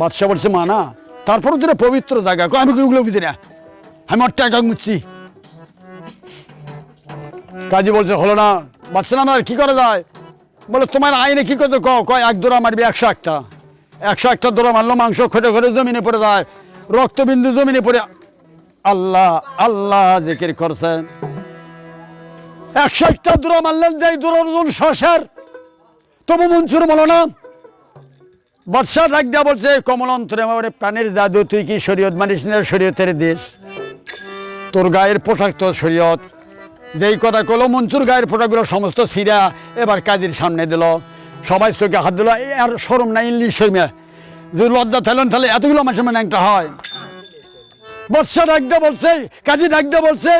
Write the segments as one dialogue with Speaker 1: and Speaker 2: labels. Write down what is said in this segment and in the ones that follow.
Speaker 1: বাদশাহ বলছে, মা, না তারপরে তো পবিত্র জায়গা। আমি ওগুলো বুঝি না আমি ওর টাকা মুচ্ছি কাজী বলছে, হলো না। বাদশাহ আমার কি করা যায়? বলে, তোমার আইনে কি করতে কয়, এক দোড়া মারবি, একশো একটা। একশো একটা দোড়া মারলো মাংস খটে খটে জমিনে পড়ে যায়। রক্তবিন্দু জমিনে পড়ে আল্লাহ আল্লাহ জিকির করছেন। একশো একটা দোড়া মারলেন দোড়া ওজন শশের তবু মঞ্চুর বলো না বাদশাহ ডাক বলছে কমল অন্তরে আমার প্রাণের জাদু, তুই কি শরীয়ত মানিস না শরীয়তের দেশ? তোর গায়ের পোশাক তো শরীয়ত। যেই কথা কলো মঞ্চুর গায়ের পোশাকগুলো সমস্ত সিরা এবার কাজের সামনে দিল। সবাই চোখে হাত দিল আর সরম নাই, ইংলিশ সইমে যদি লজ্জা থাকলেন তাহলে এতগুলো মাসে মানে একটা হয়। বৎসা ডাক দেওয়া বলছে, কাজী ডাক দেওয়া বলছে,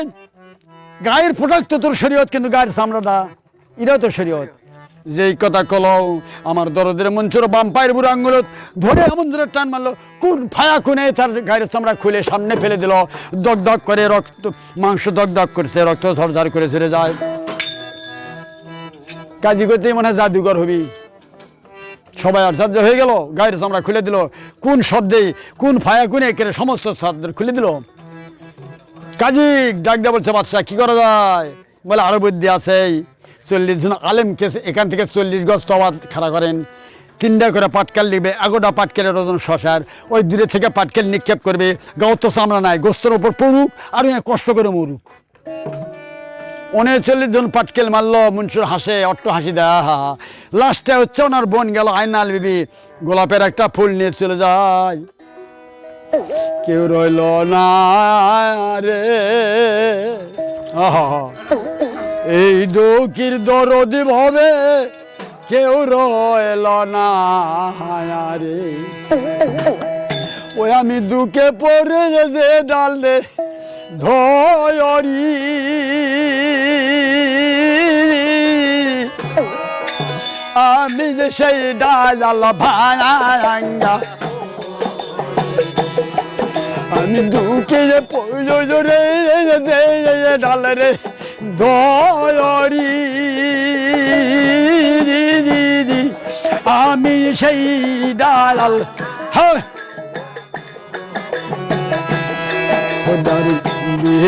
Speaker 1: গায়ের পোশাক তো তোর শরীয়ত, কিন্তু গায়ের চামড়াটা, এটাও তো শরীয়ত। যেই কথা কলও, আমার দরদের মঞ্চুর বাম পায়ের বুড়ো আঙ্গুল ধরে এমন ধরে টান মারলো। কোন ফায়া কোনে তার গায়ের চামড়া খুলে সামনে ফেলে দিল। দগ দগ করে রক্ত, মাংস দগ দগ করছে, রক্ত ঝরঝর করে ঝরে যায়। কাজী করতেই মনে হয় জাদুঘর হবি। সবাই আশ্চর্য হয়ে গেল, গায়ের চামড়া খুলে দিল। কোন শব্দে, কোন ফায়া কোনে কেড়ে সমস্ত শব্দ খুলে দিল। কাজী ডাক বলছে বাচ্চা কি করা যায়? বলে, আরও বুদ্ধি আছে চল্লিশ জন আলেমকে এখান থেকে চল্লিশ গজ তবাদ খাড়া করেন। তিনটা করে পাটকেল লিখবে এগারোটা পাটকেলের ওজন শশার ওই দূরে থেকে পাটকেল নিক্ষেপ করবে, গাও তো চামড়া নাই, গোস্তর ওপর পড়ুক আর কষ্ট করে মরুক। উনচল্লিশ জন পাটকেল মারলো, মুন্সুর হাসে, অট্ট হাসি দেয় হা হা লাস্টে হচ্ছে ওনার বোন গেল আয়নাল বিবি। গোলাপের একটা ফুল নিয়ে চলে যায়। কেউ রইল না রে। এই দুঃখীর দরদি ভাবে কেউ রইল না রে ওই আমি দুঃখে পড়ে যে ডালে ধরি আমি যে সেই ডাল ভাঙা আমি দুঃখে যে পড়ে রে ডাল রে দরি আমি সেই ডাল হ্যাঁ।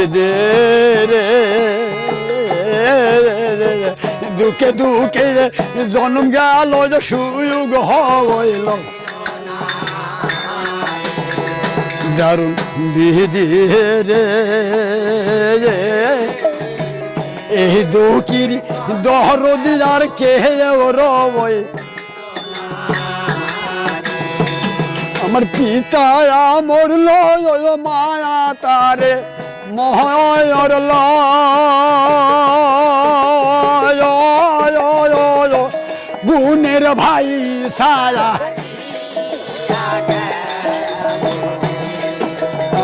Speaker 1: দে রে দুঃখে দুঃখে জন্ম গেল সুযোগ হইল। দারুণ। বিধি রে। এই দুঃখীর দহরদিনার কে রবই আমার পিতা মরল মায়া তারে মহর গুণের ভাই সারা।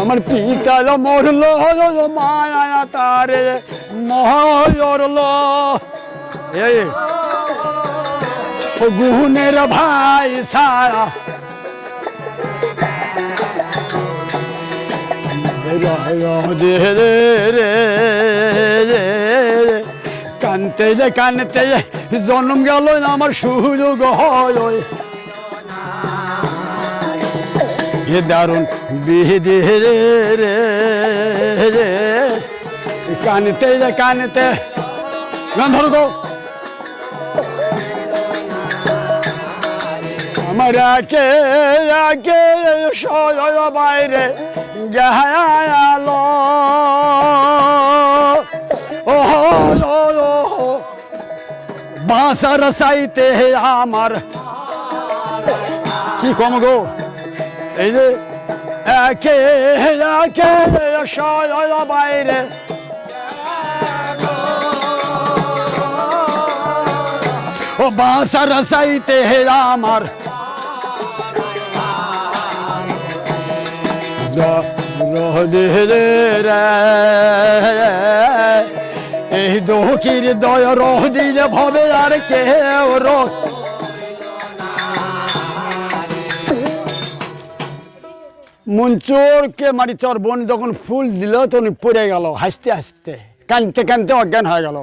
Speaker 1: আমার পিতা মরল মায়া তারে মহরল এই গুণের ভাই সারা। কানতে যে কানতে যে, জন্ম গেল আমার সুযোগ হয় দারুণ বিধি রে রে। কানতে যে কানতে। গান ধরো গো আমার একে একে সজল বাইরে গেল বাঁসার সাইতে আমার। কি কম গো? এই যে, একে একে সজল বাইরে ও বাঁসার সাইতে আমার। এই দোকির দয় রহ দিলে ভবে আর কেউ রহ মঞ্চুরকে মারি তোর বোন যখন ফুল দিল তখন পড়ে গেল, হাসতে হাসতে কানতে কানতে অজ্ঞান হয়ে গেল।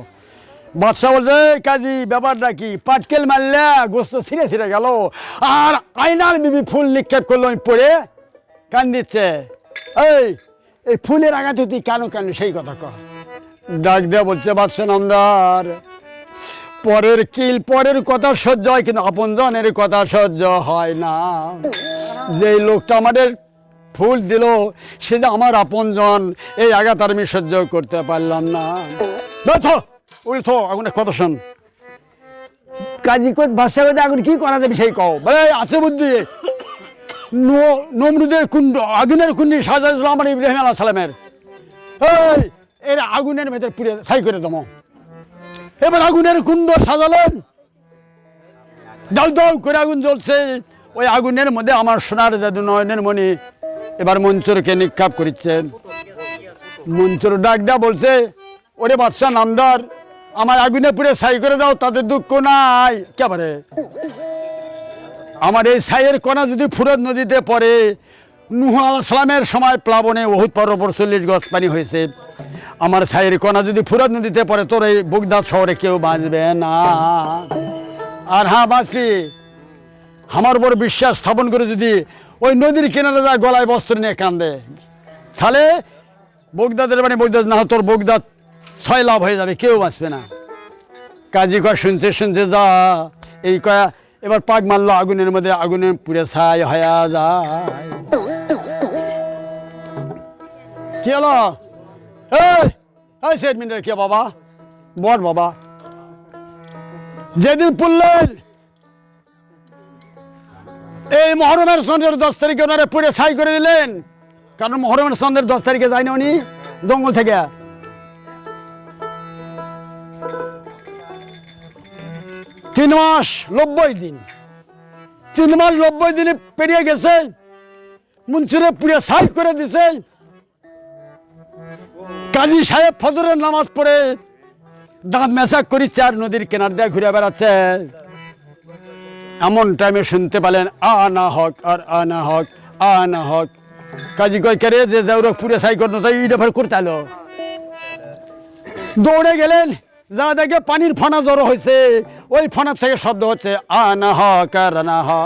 Speaker 1: বাদশাহ বলছে, "এই কাজী ব্যাপারটা কি পাটকেল মারলে গোস্ত ছিঁড়ে ছিঁড়ে গেল। আর আয়নার বিবি ফুল নিক্ষেপ করল, আমি পড়ে কান দিচ্ছে। এই এই ফুলের আঘাতে তুই কেন কেন? সেই কথা কর। ডাক দেয়া বলছে, বাদশাহ নামদার পরের কিল পরের কথা সহ্য হয়, কিন্তু আপনজনের কথা সহ্য হয় না। যেই লোকটা আমাদের ফুল দিল, সে যে আমার আপনজন, এই আঘাত আমি সহ্য করতে পারলাম না। আগুনে কথা শোন কাজী করে আগুন কি করা যাবে সেই কও? বলে আছে বুদ্ধি। নমরুদের কুণ্ড, আগুনের কুণ্ডি আমার ইব্রাহিম আলাহ সালামের। এই, এর আগুনের ভেতর পুড়ে করে দমো। এবার আগুনের কুণ্ড সাজালেন। করে আগুন জ্বলছে। ওই আগুনের মধ্যে আমার সোনার জাদু, নয়নের মণি এবার মঞ্চরকে নিক্ষেপ করিচ্ছেন। মঞ্চর ডাক বলছে, ওরে বাদশাহ নামদার আমার আগুনে পুড়ে ছাই করে দাও, তাদের দুঃখ নাই। কেবারে আমার এই ছাইয়ের কণা যদি ফুরত নদীতে পড়ে, নুহ আলাইসালামের সময় প্লাবনে বহুত পর পর চল্লিশ গজ পানি হয়েছে। আমার ছাইয়ের কণা যদি ফুরত নদীতে পড়ে, তোর এই বুগদাদ শহরে কেউ বাঁচবে না। আর হ্যাঁ বাঁচবি। আমার উপর বিশ্বাস স্থাপন করে যদি ওই নদীর কিনারে যায় গলায় বস্ত্র নিয়ে কান্দে, তাহলে বগদাদের মানে বগদাদ না তোর বগদাদ ছয় লাভ হয়ে যাবে, কেউ বাঁচবে না। কাজী কয়, শুনতে শুনতে যা। এই কয়া, এবার পাক মারলো, আগুনের মধ্যে আগুনের পুড়ে ছাই হয়ে যায়। কি হলো? এই কে বাবা? বর বাবা। যেদিন পুরলেন এই মহরমের সন্ধ্যের দশ তারিখে ওনারে পুড়ে ছাই করে দিলেন। কারণ মহরমের সন্ধ্যের দশ তারিখে যায়নি উনি, জঙ্গল থেকে। তিন মাস নব্বই দিন। তিন মাস নব্বই দিনে পেরিয়ে গেছে, মুন্সিরে পুড়ে ছাই করে দিছে। কাজী সাহেব ফজরের নামাজ পড়ে দাঁত মেশাক করিচ্ছে আর নদীর কেনার দিয়ে ঘুরে বেড়াচ্ছে। এমন টাইমে শুনতে পেলেন আ না হক আর আ না হক আ না হক। কাজী কয় কেরে যে দেউরক পুরে সাই করতো তাই ইটা ফের করতে এলো দৌড়ে গেলেন, যা দেখে পানির ফানা জড়ো হয়েছে। ওই ফোনের থেকে শব্দ হচ্ছে আ না হক আর না হক